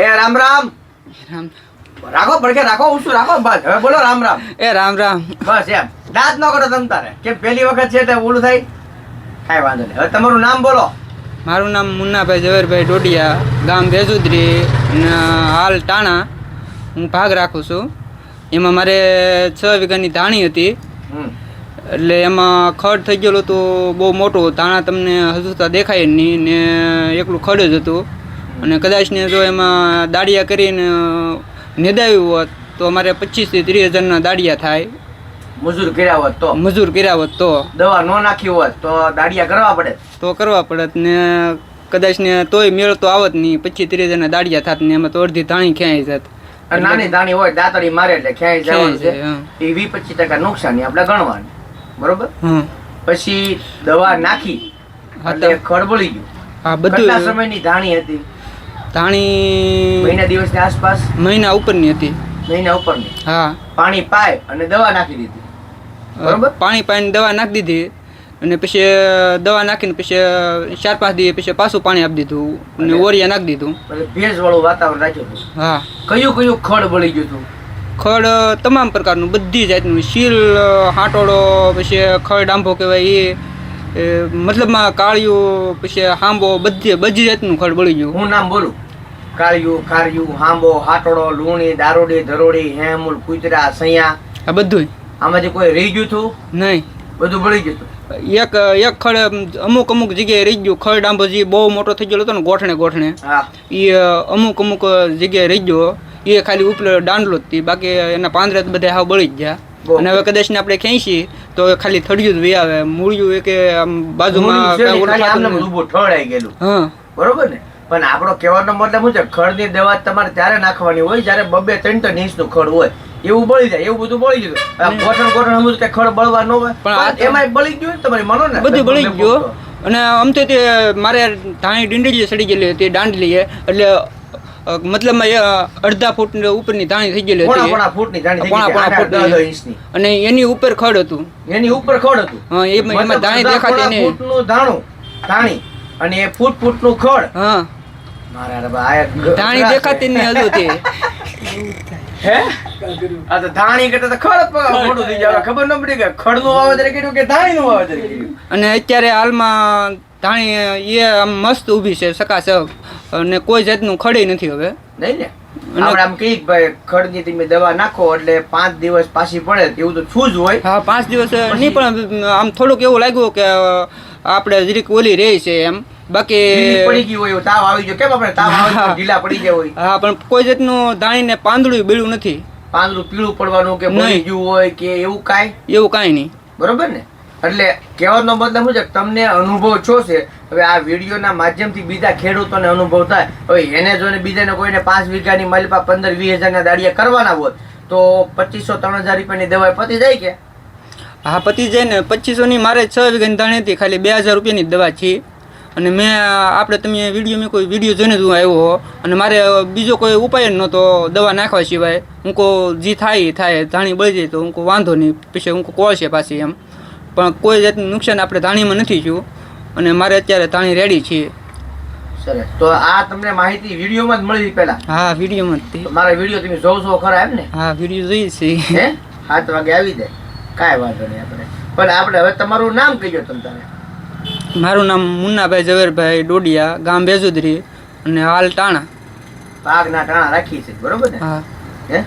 એ રામ રામ. રામ. રાખો પડખે રાખો શું રાખો બસ. હવે બોલો રામ રામ. એ રામ રામ. બસ એમ. દાંત ન કરો તમ તારે. કે પહેલી વખત છે એટલે ઓલું થાય કાંઈ વાંધો નહીં. હવે તમારું નામ બોલો. મારું નામ મુન્નાભાઈ ઝવેરભાઈ ડોડિયા ગામ ભેજુદરી હાલ ટાણા. હું ભાગ રાખું છું. એમાં મારે છ વીઘાની ધાણી હતી. એટલે એમાં ખડ થઈ ગયેલું હતું બહુ મોટું. ધાણા તમને હજુ તો દેખાય નહીં ને એકલું ખડ જ હતું. અને કદાચ ને જો એમાં દાડિયા કરીને નિદાવ્યું હોત તો અમારે પચીસથી ત્રીસ હજારના દાડિયા થાય. મજૂર કર્યા હોત તો? મજૂર કર્યા હોત તો. દવા ન નાખી હોત તો દાડિયા કરવા પડે? તો કરવા પડત ને કદાચ ને તોય મેળ તો આવત નહીં પચીસ ત્રીસ જણા દાડિયા થાત ને એમાં તો અડધી ધાણી ક્યાંય જાત. નાની ધાણી હોય દાંતડી મારે એટલે ક્યાંય જવાનું છે. એ વીસ પચીસ ટકા નુકસાની આપણે ગણવાની. બરોબર? પછી દવા નાખી એટલે તો- ગયું. હા બધું સમયની ધાણી હતી? ધાણી મહિના દિવસની આસપાસ? મહિના ઉપરની હતી. મહિના ઉપરની? હા. પાણી પાય અને દવા નાખી દીધી. બરોબર? પાણી પાણી દવા નાખી દીધી અને પછી દવા નાખીને પછી ચાર પાંચ દિવસ પછી પાછું પાણી આપી દીધું અને ઓરિયા નાખી દીધું. ભેજ વાળું વાતાવરણ રાખ્યું હતું. હા. કયું કયું ખડ બળી ગયું હતું? ખડ તમામ પ્રકારનું બધી જાતનું. શીલ હાટોડો પછી ખડ આંબો કહેવાય એ એ મતલબમાં કાળિયું પછી હાંબો બધી બધી જાતનું ખડ બળી ગયું. હું નામ બોલું? કાળિયું ખારિયું હાંબો હાટડો લુણી દારોડી ધરોડી હેમુલ કુતરા સૈયા. આ બધું આમાંથી કોઈ રહી ગયું હતું નહીં. બધું બળી ગયું હતું એક એક ખડ અમુક અમુક જગ્યાએ રહી ગયું. ખડ આંબો જે બહુ મોટો થઈ ગયો હતો ને ગોઠણે ગોઠણે એ અમુક અમુક જગ્યાએ રહી ગયો. એ ખાલી ઉપર દાંડલો જ બાકી એના પાંદરા તો બધા હાવ બળી જ ગયા. અને હવે કદાચ ને આપણે ખેંચીએ તો ખાલી થડિયું જ વે આવે મૂળિયું કે આમ બાજુમાં ઠળાઈ ગયેલું. હા. બરોબર ને? પણ આપણો કહેવાનો મતલબ શું છે? ખડની દવા તમારે ત્યારે નાખવાની હોય જ્યારે બબે ત્રણ ત્રણ ઇંચનું ખડ હોય. એવું બળી જાય એવું બધું બળી ગયું આ ગોઠણ સમજ કે ખડ બળવા ન હોય. પણ એમાં બળી ગયું તમારી મનો ને. બધું બળી ગયું અને આમ તો તે મારે ધાણી ડીંડલી સડી ગયેલી હતી દાંડલી એટલે મતલબ અડધા ફૂટ ઉપરની ધાણી થઈ ગયેલી હતી. પોણા ફૂટની પોણા દસ ઇંચની. અને એની ઉપર ખડ હતું. એની ઉપર ખડ હતું. હા એમાં ધાણી દેખાતી ફૂટનું ધાણું ધાણી અને એ ફૂટ ફૂટનું ખડ હા. ધાણી દેખાતી નહીં હજુ તે. હે? આ તો ધાણી કરતા તો ખડ મોટું થઈ જાય ખબર ન પડી કે ખડનું વાવેતર કર્યું કે ધાણીનું વાવેતર કર્યું? અને અત્યારે હાલમાં ધાણી એ આમ મસ્ત ઊભી છે સકાસક અને કોઈ જાતનું ખડી નથી હવે. નહીં ને? આપણે આમ ભાઈ ખડની તમે દવા નાખો એટલે પાંચ દિવસ પાછી પડે એવું તો છું જ હોય. હા પાંચ દિવસ નહીં પણ આમ થોડુંક એવું લાગ્યું કે આપણે જરીક ઓલી રહી છે એમ. બાકી પડી ગયું હોય તાવ આવી ગયો. કેમ આપણે તાવ આવે ઢીલા પડી ગયા હોય. હા પણ કોઈ જાતનું ધાણીને પાંદડું બીડું નથી. પાંદડું પીળું પડવાનું કે નહીં. ગયું હોય કે એવું કાંઈ? એવું કાંઈ નહીં. બરોબર ને? એટલે કહેવાનો મતલબ શું છે? તમને અનુભવ છો છે. હવે આ વિડીયોના માધ્યમથી બીજા ખેડૂતોને અનુભવ થાય. હવે એને જોઈને બીજાને કોઈને પાંચ વીઘાની માલિપા પંદર વીસ હજારના દાડિયા કરવાના હોય તો પચીસો ત્રણ હજાર રૂપિયાની દવા પતી જાય કે? હા પતી જાય ને. પચીસોની મારે છ વીઘાની ધાણી હતી ખાલી બે હજાર રૂપિયાની દવા છે. અને મેં આપણે તમે વીડિયો મેં કોઈ વીડિયો જોઈને જ હું આવ્યો અને મારે બીજો કોઈ ઉપાય નહોતો દવા નાખવા સિવાય. હું કો જે થાય થાય ધાણી બળી જાય તો હું કો વાંધો નહીં પછી હું કોળ છે પાછી એમ. પણ કોઈ જાતનું નુકસાન આપણે ધાણીમાં નથી થયું. અને મારે અત્યારે ધાણી રેડી છે. સરસ. તો આ તમને માહિતી વિડીયોમાં જ મળી પહેલા? હા વિડીયોમાં જ. મારા વીડિયો તમે જોવ છો ખરા એમ ને હા વીડિયો જોઈએ છે. હે? સાત વાગે આવી જાય. કાંઈ વાંધો નહીં આપણે. પણ આપણે હવે તમારું નામ કહીજો તમે તારે. મારું નામ મુન્નાભાઈ ઝવેરભાઈ ડોડિયા ગામ બેજુદરી અને હાલ ટાણા. પાકના ટાણા રાખી છે બરોબર ને? હા. હે?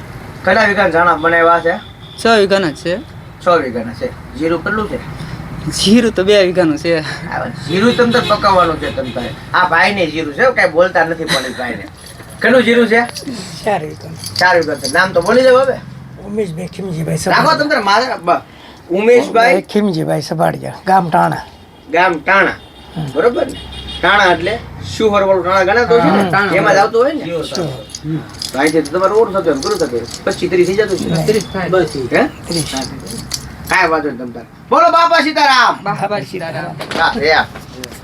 કેટલા વીઘાના ઝાણા બનાવ્યા છે? છ વીઘાના જ છે. છ વીઘાના છે. જીરું કેટલું છે? જીરું તો બે વીઘાનું છે. જીરું તમને પકાવવાનું છે તમ તારે આ ભાઈ ને જીરું છે કઈ બોલતા નથી પણ ભાઈને. કેટલું જીરું છે? ચાર વીઘા ચાર વીઘા છે. નામ તો બોલી જાવ હવે. ઉમેશભાઈ ખીમજીભાઈ રાખો તમને મારે ઉમેશભાઈ? ખીમજીભાઈ સભાડિયા ગામ ટાણા. ગામ ટાણા. બરોબર ને? ટાણા એટલે શું વાળું ટાણા ગણાતો છે ને? એમાં જ આવતું હોય ને? તો છે તમારે ઓર થતું એમ પૂરું થતું પચીસ ત્રીસ થઈ જતું છે? હે? કાંઈ વાંધો નહીં તમતાર બોલો બાપા સીતારામ. બાપા સીતારામ. હા.